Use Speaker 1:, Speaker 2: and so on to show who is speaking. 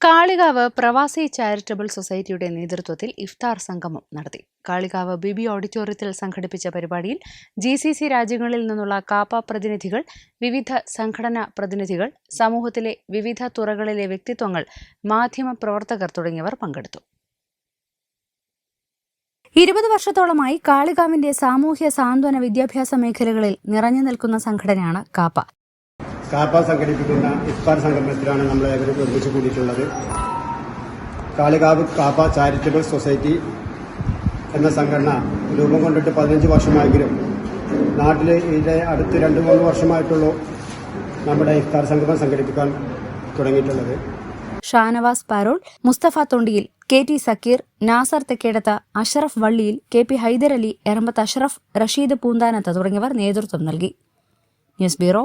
Speaker 1: Kalikavu പ്രവാസി charitable സൊസൈറ്റിയുടെ നേതൃത്വത്തിൽ ഇഫ്താർ സംഗമം നടത്തി. കാളികാവ് ബിബി ഓഡിറ്റോറിയത്തിൽ സംഘടിപ്പിച്ച പരിപാടിയിൽ ജി സി സി രാജ്യങ്ങളിൽ നിന്നുള്ള കാപ്പ പ്രതിനിധികൾ വിവിധ സംഘടനാ പ്രതിനിധികൾ സമൂഹത്തിലെ വിവിധ തുറകളിലെ വ്യക്തിത്വങ്ങൾ മാധ്യമ പ്രവർത്തകർ തുടങ്ങിയവർ പങ്കെടുത്തു.
Speaker 2: ഇരുപത് വർഷത്തോളമായി കാളികാവിന്റെ സാമൂഹ്യ സാന്ത്വന വിദ്യാഭ്യാസ മേഖലകളിൽ നിറഞ്ഞു നിൽക്കുന്ന സംഘടനയാണ് കാപ്പ.
Speaker 3: കാപ്പ സംഘടിപ്പിക്കുന്ന ഇഫ്താർ സംഗമത്തിലാണ് നമ്മൾ ഏവരും ഒരുമിച്ച് കൂടിയിട്ടുള്ളത്. കാളികാവ് കാപ്പ ചാരിറ്റബിൾ സൊസൈറ്റി എന്ന സംഘടന രൂപം കൊണ്ടിട്ട് പതിനഞ്ച് വർഷമായെങ്കിലും നാട്ടിൽ ഇതിന്റെ അടുത്ത് രണ്ട് മൂന്ന് വർഷമായിട്ടുള്ളൂ നമ്മുടെ ഇഫ്താർ സംഗമം സംഘടിപ്പിക്കാൻ തുടങ്ങിയിട്ടുള്ളത്.
Speaker 2: Shanavas Parol Musthafa Thondiyil K T Sakkeer Nasar Thekkedath Ashraf Valliyil K P Haiderali Erambath Ashraf Rasheed Poonthanath തുടങ്ങിയവർ നേതൃത്വം നൽകി. News bureau